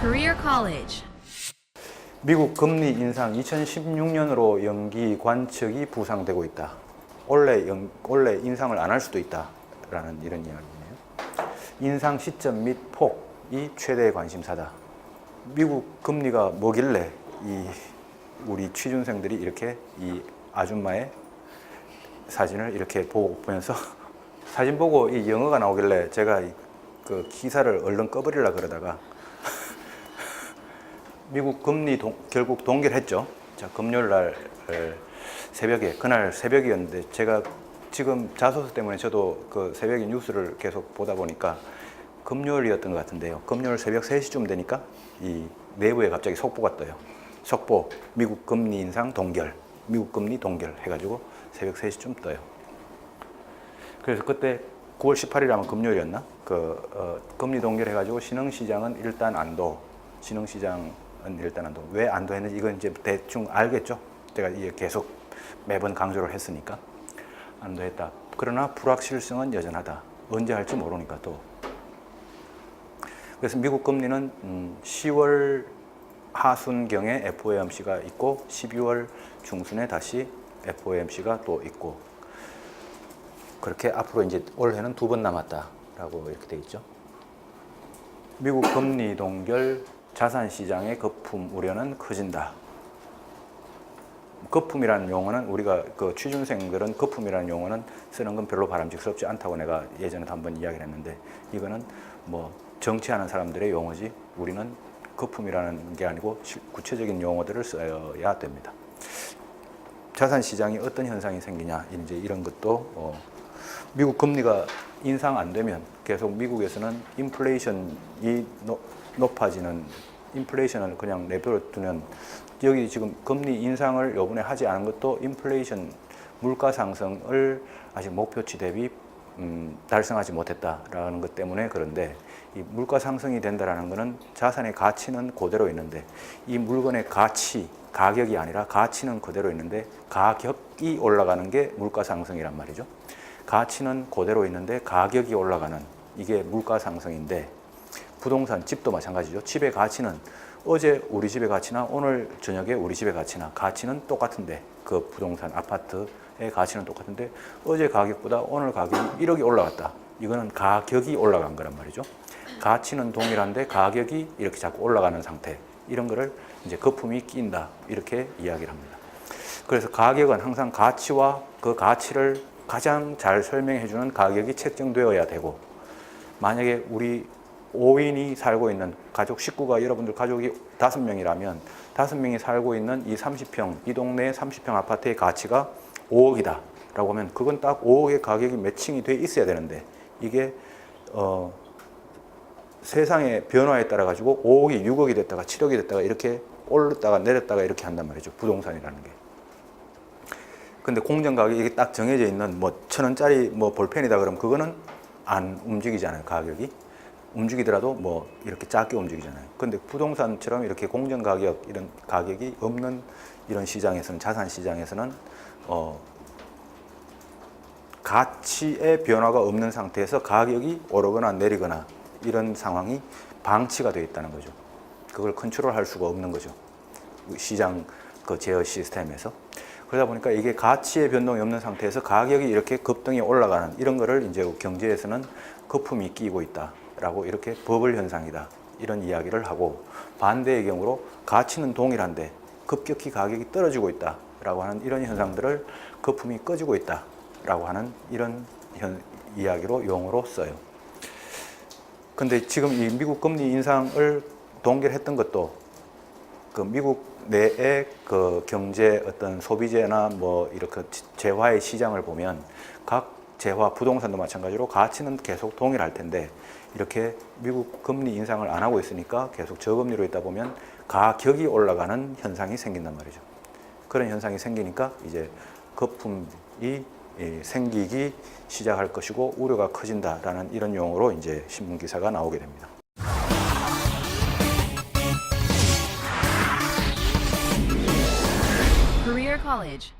Career College. 미국 금리 인상 2016년으로 연기 관측이 부상되고 있다. 원래 연, 원래 인상을 안 할 수도 있다라는 이런 이야기네요. 인상 시점 및 폭이 최대의 관심사다. 미국 금리가 뭐길래 이 우리 취준생들이 이렇게 이 아줌마의 사진을 이렇게 보면서 사진 보고 이 영어가 나오길래 제가 이- 그 기사를 얼른 꺼버리려 그러다가 미국 금리 동- 결국 동결 했죠. 자, 금요일 날 에, 새벽에 그날 새벽이었는데 제가 지금 자소서 때문에 저도 그 새벽에 뉴스를 계속 보다 보니까 금요일이었던 것 같은데요. 금요일 새벽 3시쯤 되니까 이 내부에 갑자기 속보가 떠요. 속보 미국 금리 인상 동결, 미국 금리 동결 해가지고 새벽 3시쯤 떠요. 그래서 그때 9월 18일이라면 금요일이었나? 그 어, 금리 동결해 가지고 신흥시장은 일단 안도, 신흥시장은 일단 안도. 왜 안도했는지 이건 이제 대충 알겠죠? 제가 이게 계속 매번 강조를 했으니까 안도했다. 그러나 불확실성은 여전하다. 언제 할지 모르니까 또. 그래서 미국 금리는 음, 10월 하순경에 FOMC가 있고 12월 중순에 다시 FOMC가 또 있고 그렇게 앞으로 이제 올해는 두 번 남았다라고 이렇게 돼 있죠. 미국 금리 동결 자산 시장의 거품 우려는 커진다. 거품이라는 용어는 우리가 그 취준생들은 거품이라는 용어는 쓰는 건 별로 바람직스럽지 않다고 내가 예전에 한번 이야기를 했는데 이거는 뭐 정치하는 사람들의 용어지 우리는 거품이라는 게 아니고 시- 구체적인 용어들을 써야 됩니다. 자산 시장이 어떤 현상이 생기냐 이제 이런 것도 어, 미국 금리가 인상 안 되면 계속 미국에서는 인플레이션이 노- 높아지는 인플레이션을 그냥 내버려 두면 여기 지금 금리 인상을 요번에 하지 않은 것도 인플레이션 물가 상승을 아직 목표치 대비 음, 달성하지 못했다라는 것 때문에 그런데 이 물가 상승이 된다라는 것은 자산의 가치는 그대로 있는데 이 물건의 가치 가격이 아니라 가치는 그대로 있는데 가격이 올라가는 게 물가 상승이란 말이죠. 가치는 그대로 있는데 가격이 올라가는 이게 물가 상승인데 부동산 집도 마찬가지죠. 집의 가치는 어제 우리 집의 가치나 오늘 저녁에 우리 집의 가치나 가치는 똑같은데 그 부동산 아파트의 가치는 똑같은데 어제 가격보다 오늘 가격이 1억이 올라갔다. 이거는 가격이 올라간 거란 말이죠. 가치는 동일한데 가격이 이렇게 자꾸 올라가는 상태. 이런 거를 이제 거품이 낀다. 이렇게 이야기를 합니다. 그래서 가격은 항상 가치와 그 가치를 가장 잘 설명해 주는 가격이 책정되어야 되고 만약에 우리 5인이 살고 있는 가족 식구가 여러분들 가족이 다섯 명이라면 다섯 명이 살고 있는 이 30평 이 동네 30평 아파트의 가치가 5억이다 라고 하면 그건 딱 5억의 가격이 매칭이 돼 있어야 되는데 이게 어 세상의 변화에 따라 가지고 5억이 6억이 됐다가 7억이 됐다가 이렇게 올랐다가 내렸다가 이렇게 한단 말이죠. 부동산이라는 게 근데 공정 가격이 딱 정해져 있는 뭐 천 원짜리 뭐 볼펜이다 그러면 그거는 안 움직이잖아요 가격이 움직이더라도 뭐 이렇게 작게 움직이잖아요. 근데 부동산처럼 이렇게 공정 가격 이런 가격이 없는 이런 시장에서는 자산 시장에서는 어 가치의 변화가 없는 상태에서 가격이 오르거나 내리거나 이런 상황이 방치가 되어 있다는 거죠. 그걸 컨트롤할 수가 없는 거죠. 시장 그 제어 시스템에서. 그러다 보니까 이게 가치의 변동이 없는 상태에서 가격이 이렇게 급등이 올라가는 이런 거를 이제 경제에서는 거품이 끼고 있다라고 이렇게 버블 현상이다. 이런 이야기를 하고 반대의 경우로 가치는 동일한데 급격히 가격이 떨어지고 있다라고 하는 이런 현상들을 거품이 꺼지고 있다라고 하는 이런 현, 이야기로 용어로 써요. 근데 지금 이 미국 금리 인상을 동결했던 것도 그 미국 내의 그 경제 어떤 소비재나 뭐 이렇게 재화의 시장을 보면 각 재화 부동산도 마찬가지로 가치는 계속 동일할 텐데 이렇게 미국 금리 인상을 안 하고 있으니까 계속 저금리로 있다 보면 가격이 올라가는 현상이 생긴단 말이죠. 그런 현상이 생기니까 이제 거품이 예, 생기기 시작할 것이고 우려가 커진다라는 이런 용어로 이제 신문 기사가 나오게 됩니다. College.